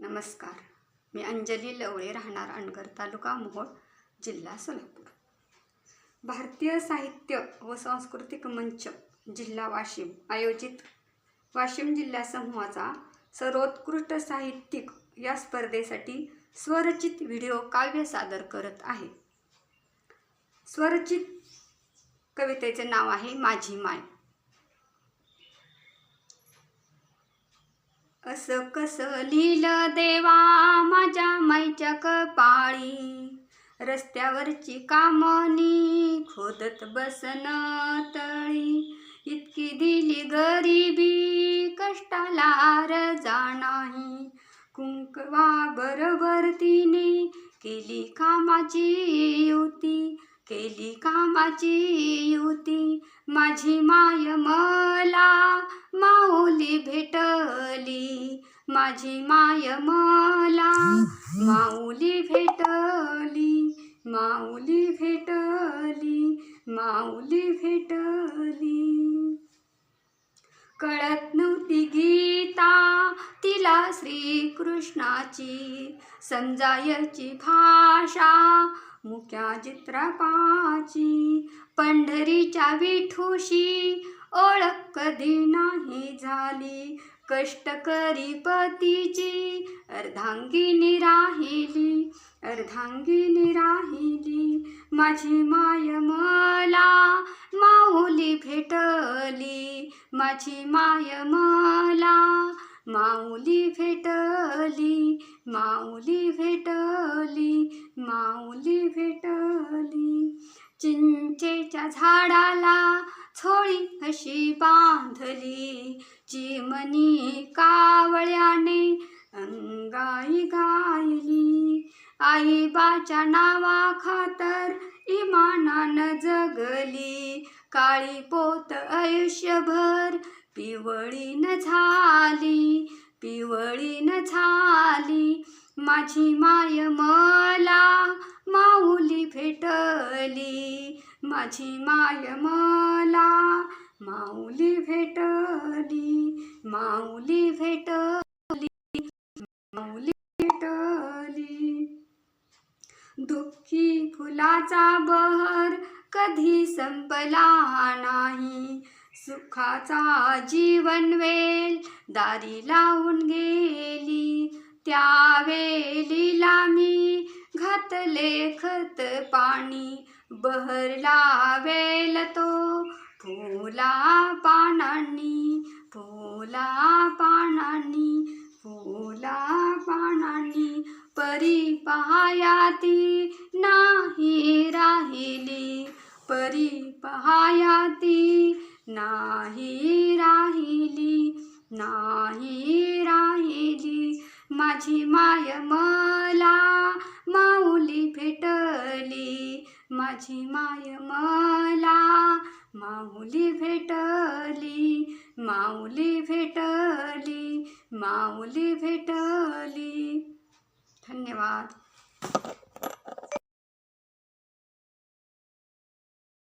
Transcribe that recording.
नमस्कार. मी अंजली लवळे राहणार अणगर तालुका मोहोळ जिल्हा सोलापूर. भारतीय साहित्य व सांस्कृतिक मंच जिल्हा वाशिम. आयोजित वाशिम जिल्हा समूहाचा सर्वोत्कृष्ट साहित्यिक या स्पर्धेसाठी स्वरचित व्हिडिओ काव्य सादर करत आहे. स्वरचित कवितेचे नाव आहे माझी माय असं कसं लिहिलं देवा माझ्या माईच्या कपाळी. रस्त्यावरची कामनी खोदत बसन तळी. इतकी दिली गरिबी कष्टाला रजा नाही कुंकवा बरोबर तिने केली कामाची युती केली कामाची युती. माझी माय मला माऊली भेट माझी माय मला माऊली भेटली माऊली भेटली माऊली भेटली. कळत नव्हती गीता तिला श्रीकृष्णाची समजायची भाषा मुक्या चित्रपाची पंढरीच्या विठूशी ओळख कधी नाही झाली. कष्टकरी पतीची अर्धांगिनी राहिली अर्धांगिनी राहिली. माझी माय मला माऊली भेटली माझी माय मला माऊली भेटली माऊली भेटली माऊली भेटली. चिंचेच्या झाडाला थोडी अशी बांधली. चिमणी कावळ्याने अंगाई गायली. आईबाच्या नावा खातर इमानानं जगली. काळी पोत आयुष्यभर पिवळीन झाली. पिवळीन झाली. माझी माय मला माऊली भेटली. माझी माय मला माऊली भेटली माऊली भेटली माऊली भेटली. दुःखी फुलाचा बहर कधी संपला नाही सुखाचा जीवन वेल दारी लावून गेली. त्यावेलीला मी घातले खत पाणी बहरला वेल तो फुला पानांनी फुला पानांनी फुला पानांनी परी पहायाती नाही राहिली परी पहायाती नाही राहिली नाही राहिली. माझी माय मला माऊली भेटली माझी माय मला माऊली भेटली माऊली भेटली माऊली भेटली. धन्यवाद.